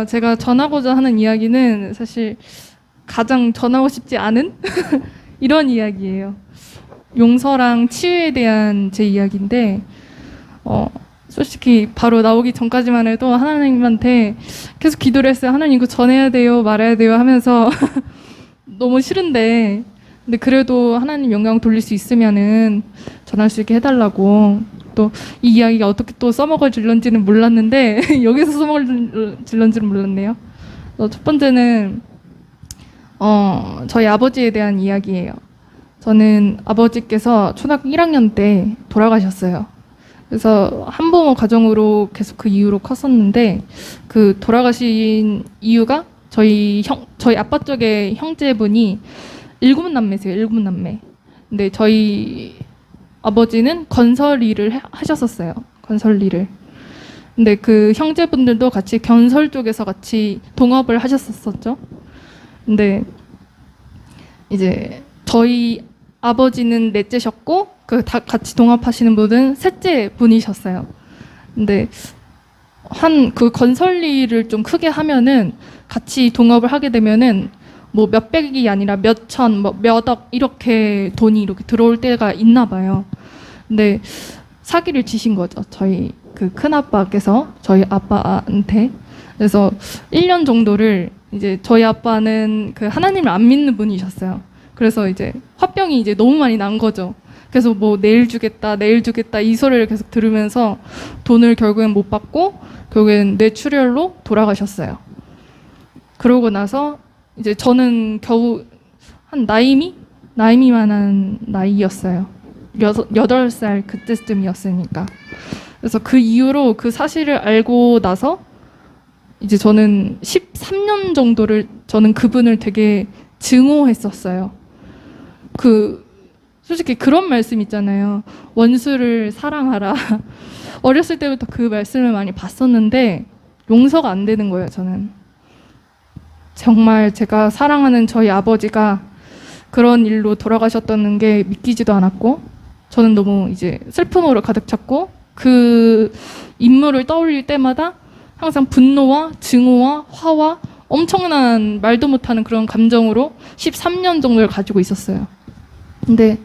어, 제가 전하고자 하는 이야기는 사실 가장 전하고 싶지 않은 이런 이야기예요. 용서랑 치유에 대한 제 이야기인데, 어, 솔직히 바로 나오기 전까지만 해도 하나님한테 계속 기도를 했어요. 하나님 이거 전해야 돼요, 말해야 돼요 하면서 너무 싫은데, 근데 그래도 하나님 영광 돌릴 수 있으면은 전할 수 있게 해달라고 또 이 이야기가 어떻게 또 써먹어질런지는 몰랐는데 여기서 써먹어질런지는 몰랐네요. 어, 첫 번째는 어, 저희 아버지에 대한 이야기예요. 저는 아버지께서 초등학교 1학년 때 돌아가셨어요. 그래서 한부모 가정으로 계속 그 이후로 컸었는데 그 돌아가신 이유가 저희 형 저희 아빠 쪽의 형제분이 일곱 남매세요. 일곱 남매. 근데 저희 아버지는 건설 일을 해- 하셨었어요. 건설 일을. 근데 그 형제분들도 같이 건설 쪽에서 같이 동업을 하셨었었죠. 근데 이제 저희 아버지는 넷째셨고 그다 같이 동업하시는 분은 셋째 분이셨어요. 근데 한 그 건설 일을 좀 크게 하면은 같이 동업을 하게 되면은 뭐 몇백이 아니라 몇천, 뭐 몇억 이렇게 돈이 이렇게 들어올 때가 있나 봐요. 근데 사기를 치신 거죠. 저희 그 큰아빠께서 저희 아빠한테. 그래서 1년 정도를 이제 저희 아빠는 그 하나님을 안 믿는 분이셨어요. 그래서 이제 화병이 이제 너무 많이 난 거죠. 그래서 뭐 내일 주겠다, 내일 주겠다 이 소리를 계속 들으면서 돈을 결국엔 못 받고 결국엔 뇌출혈로 돌아가셨어요. 그러고 나서 이제 저는 겨우 한 나이미 나이미만한 나이였어요. 여덟 살 그때쯤이었으니까. 그래서 그 이후로 그 사실을 알고 나서 이제 저는 13년 정도를 저는 그분을 되게 증오했었어요. 그 솔직히 그런 말씀 있잖아요. 원수를 사랑하라. 어렸을 때부터 그 말씀을 많이 봤었는데 용서가 안 되는 거예요, 저는. 정말 제가 사랑하는 저희 아버지가 그런 일로 돌아가셨다는 게 믿기지도 않았고 저는 너무 이제 슬픔으로 가득 찼고 그 인물을 떠올릴 때마다 항상 분노와 증오와 화와 엄청난 말도 못하는 그런 감정으로 13년 정도를 가지고 있었어요. 근데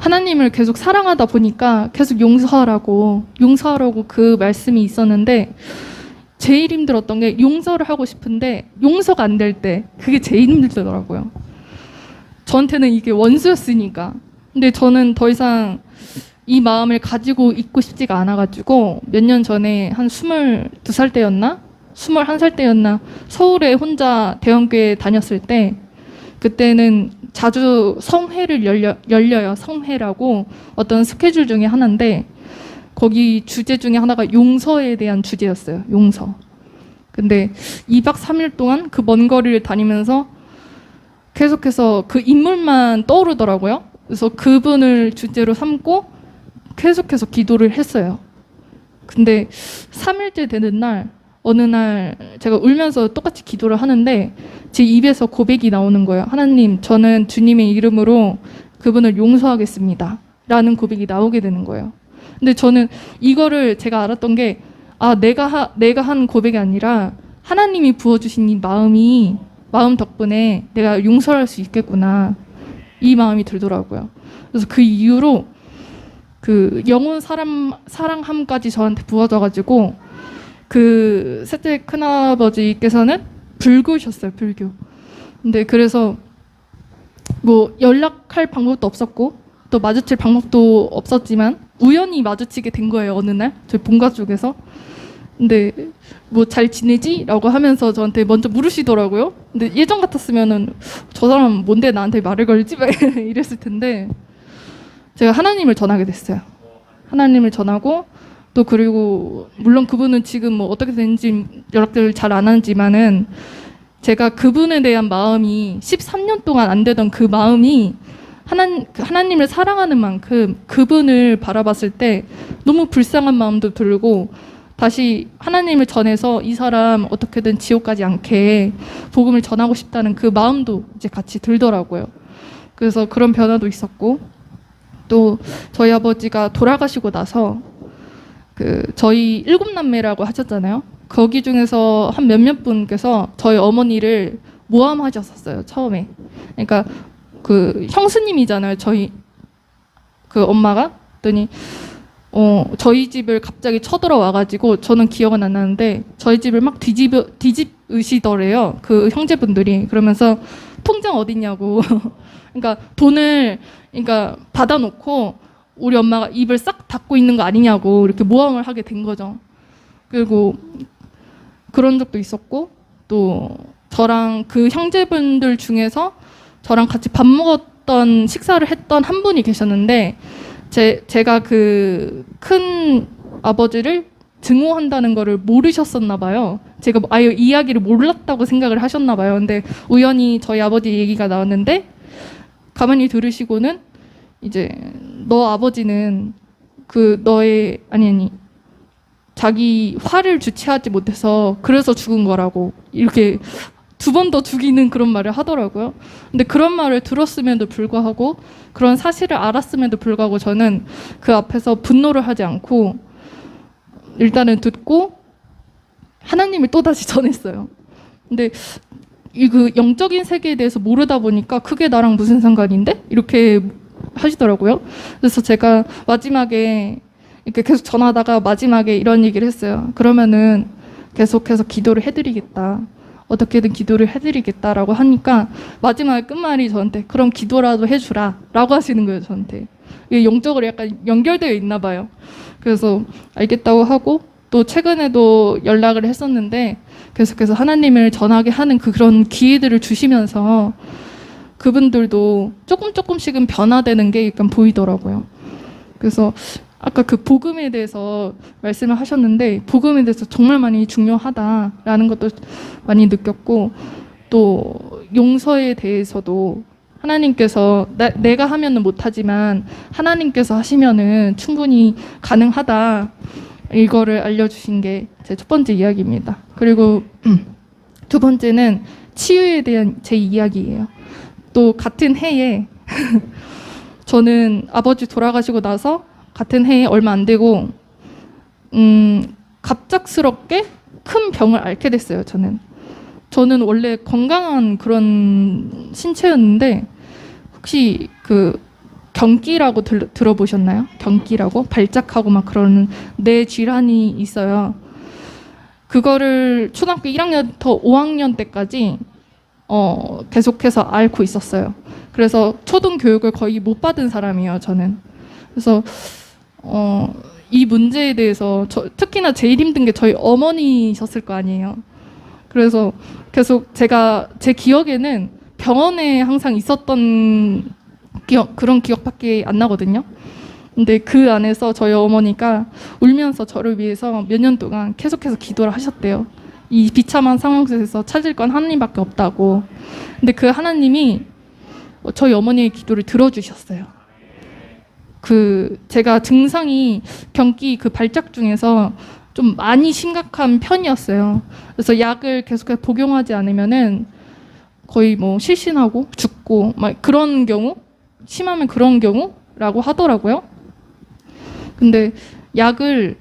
하나님을 계속 사랑하다 보니까 계속 용서하라고 용서하라고 그 말씀이 있었는데 제일 힘들었던 게 용서를 하고 싶은데 용서가 안 될 때 그게 제일 힘들더라고요. 저한테는 이게 원수였으니까. 근데 저는 더 이상 이 마음을 가지고 있고 싶지가 않아가지고 몇 년 전에 한 22살 때였나? 21살 때였나? 서울에 혼자 대형교회 다녔을 때 그때는 자주 성회를 열려, 열려요. 성회라고 어떤 스케줄 중에 하나인데 거기 주제 중에 하나가 용서에 대한 주제였어요. 용서. 근데 2박 3일 동안 그 먼 거리를 다니면서 계속해서 그 인물만 떠오르더라고요. 그래서 그분을 주제로 삼고 계속해서 기도를 했어요. 근데 3일째 되는 날 어느 날 제가 울면서 똑같이 기도를 하는데 제 입에서 고백이 나오는 거예요. 하나님, 저는 주님의 이름으로 그분을 용서하겠습니다. 라는 고백이 나오게 되는 거예요. 근데 저는 이거를 제가 알았던 게 아, 내가 하, 내가 한 고백이 아니라 하나님이 부어 주신 이 마음이 마음 덕분에 내가 용서할 수 있겠구나. 이 마음이 들더라고요. 그래서 그 이후로 그 영혼 사람 사랑함까지 저한테 부어져 가지고 그 셋째 큰아버지께서는 불교셨어요, 불교. 근데 그래서 뭐 연락할 방법도 없었고 또 마주칠 방법도 없었지만 우연히 마주치게 된 거예요, 어느 날. 저희 본가 쪽에서. 근데 뭐 잘 지내지? 라고 하면서 저한테 먼저 물으시더라고요. 근데 예전 같았으면은 저 사람 뭔데 나한테 말을 걸지? 막 이랬을 텐데 제가 하나님을 전하게 됐어요. 하나님을 전하고 또 그리고 물론 그분은 지금 뭐 어떻게 되는지 연락들을 잘안 하지만은 제가 그분에 대한 마음이 13년 동안 안 되던 그 마음이 하나, 그 하나님을 사랑하는 만큼 그분을 바라봤을 때 너무 불쌍한 마음도 들고 다시 하나님을 전해서 이 사람 어떻게든 지옥 가지 않게 복음을 전하고 싶다는 그 마음도 이제 같이 들더라고요. 그래서 그런 변화도 있었고 또 저희 아버지가 돌아가시고 나서 그 저희 일곱 남매라고 하셨잖아요. 거기 중에서 한 몇몇 분께서 저희 어머니를 모함하셨었어요 처음에. 그러니까 그 형수님이잖아요 저희 그 엄마가. 그랬더니 어 저희 집을 갑자기 쳐들어와가지고 저는 기억은 안 나는데 저희 집을 막 뒤집 뒤집으시더래요 그 형제분들이 그러면서 통장 어딨냐고. 그러니까 돈을 그러니까 받아놓고 우리 엄마가 입을 싹 닫고 있는 거 아니냐고 이렇게 모함을 하게 된 거죠. 그리고 그런 적도 있었고 또 저랑 그 형제분들 중에서 저랑 같이 밥 먹었던 식사를 했던 한 분이 계셨는데 제 제가 그 큰 아버지를 증오한다는 거를 모르셨었나 봐요. 제가 아예 이야기를 몰랐다고 생각을 하셨나 봐요. 근데 우연히 저희 아버지 얘기가 나왔는데 가만히 들으시고는 이제 너 아버지는 그 너의 아니 아니 자기 화를 주체하지 못해서 그래서 죽은 거라고 이렇게 두 번 더 죽이는 그런 말을 하더라고요. 근데 그런 말을 들었음에도 불구하고 그런 사실을 알았음에도 불구하고 저는 그 앞에서 분노를 하지 않고 일단은 듣고 하나님을 또 다시 전했어요. 근데 이 그 영적인 세계에 대해서 모르다 보니까 그게 나랑 무슨 상관인데 이렇게 하시더라고요. 그래서 제가 마지막에 이렇게 계속 전하다가 마지막에 이런 얘기를 했어요. 그러면은 계속해서 기도를 해드리겠다. 어떻게든 기도를 해드리겠다라고 하니까 마지막에 끝말이 저한테 그럼 기도라도 해주라라고 하시는 거예요 저한테 이게 영적으로 약간 연결되어 있나 봐요. 그래서 알겠다고 하고 또 최근에도 연락을 했었는데 계속해서 하나님을 전하게 하는 그 그런 기회들을 주시면서 그분들도 조금 조금씩은 변화되는 게 약간 보이더라고요. 그래서 아까 그 복음에 대해서 말씀을 하셨는데 복음에 대해서 정말 많이 중요하다라는 것도 많이 느꼈고 또 용서에 대해서도 하나님께서 나, 내가 하면은 못하지만 하나님께서 하시면은 충분히 가능하다 이거를 알려주신 게 제 첫 번째 이야기입니다. 그리고 두 번째는 치유에 대한 제 이야기예요. 또 같은 해에 저는 아버지 돌아가시고 나서 같은 해에 얼마 안 되고 음 갑작스럽게 큰 병을 앓게 됐어요. 저는 저는 원래 건강한 그런 신체였는데 혹시 그 경기라고 들, 들어보셨나요? 경기라고 발작하고 막 그러는 뇌 질환이 있어요. 그거를 초등학교 1학년부터 5학년 때까지 어, 계속해서 앓고 있었어요. 그래서 초등 교육을 거의 못 받은 사람이에요. 저는. 그래서 어, 이 문제에 대해서 저, 특히나 제일 힘든 게 저희 어머니셨을 거 아니에요. 그래서 계속 제가 제 기억에는 병원에 항상 있었던 기억 그런 기억밖에 안 나거든요. 근데 그 안에서 저희 어머니가 울면서 저를 위해서 몇 년 동안 계속해서 기도를 하셨대요. 이 비참한 상황 속에서 찾을 건 하나님밖에 없다고. 근데 그 하나님이 저희 어머니의 기도를 들어주셨어요. 그 제가 증상이 경기 그 발작 중에서 좀 많이 심각한 편이었어요. 그래서 약을 계속해서 복용하지 않으면은 거의 뭐 실신하고 죽고 막 그런 경우 심하면 그런 경우라고 하더라고요. 근데 약을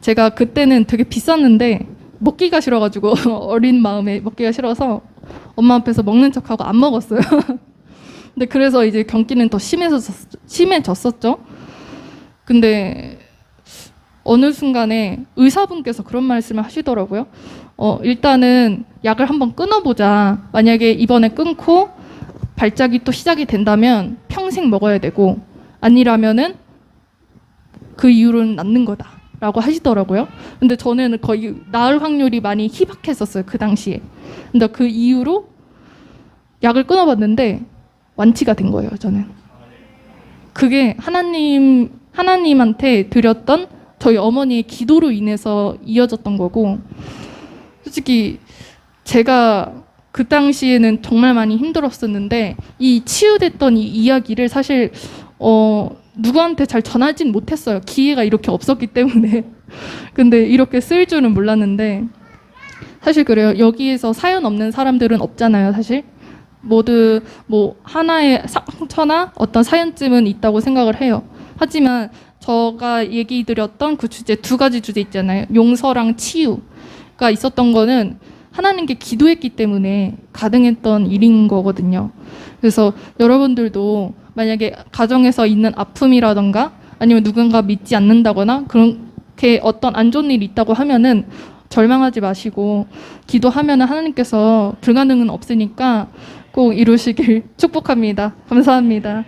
제가 그때는 되게 비쌌는데 먹기가 싫어가지고 어린 마음에 먹기가 싫어서 엄마 앞에서 먹는 척하고 안 먹었어요. 근데 그래서 이제 경기는 더 심해졌, 심해졌었죠. 근데 어느 순간에 의사분께서 그런 말씀을 하시더라고요. 어, 일단은 약을 한번 끊어보자. 만약에 이번에 끊고 발작이 또 시작이 된다면 평생 먹어야 되고 아니라면은 그 이후로는 낫는 거다 라고 하시더라고요. 근데 저는 거의 나을 확률이 많이 희박했었어요 그 당시에. 근데 그 이후로 약을 끊어봤는데 완치가 된 거예요 저는. 그게 하나님 하나님한테 드렸던 저희 어머니의 기도로 인해서 이어졌던 거고 솔직히 제가 그 당시에는 정말 많이 힘들었었는데 이 치유됐던 이 이야기를 사실 어 누구한테 잘 전하진 못했어요. 기회가 이렇게 없었기 때문에. 근데 이렇게 쓸 줄은 몰랐는데 사실 그래요. 여기에서 사연 없는 사람들은 없잖아요, 사실. 모두 뭐 하나의 상처나 어떤 사연쯤은 있다고 생각을 해요. 하지만 제가 얘기 드렸던 그 주제 두 가지 주제 있잖아요. 용서랑 치유. 수가 있었던 거는 하나님께 기도했기 때문에 가능했던 일인 거거든요. 그래서 여러분들도 만약에 가정에서 있는 아픔이라던가 아니면 누군가 믿지 않는다거나 그렇게 어떤 안 좋은 일이 있다고 하면은 절망하지 마시고 기도하면은 하나님께서 불가능은 없으니까 꼭 이루시길 축복합니다. 감사합니다.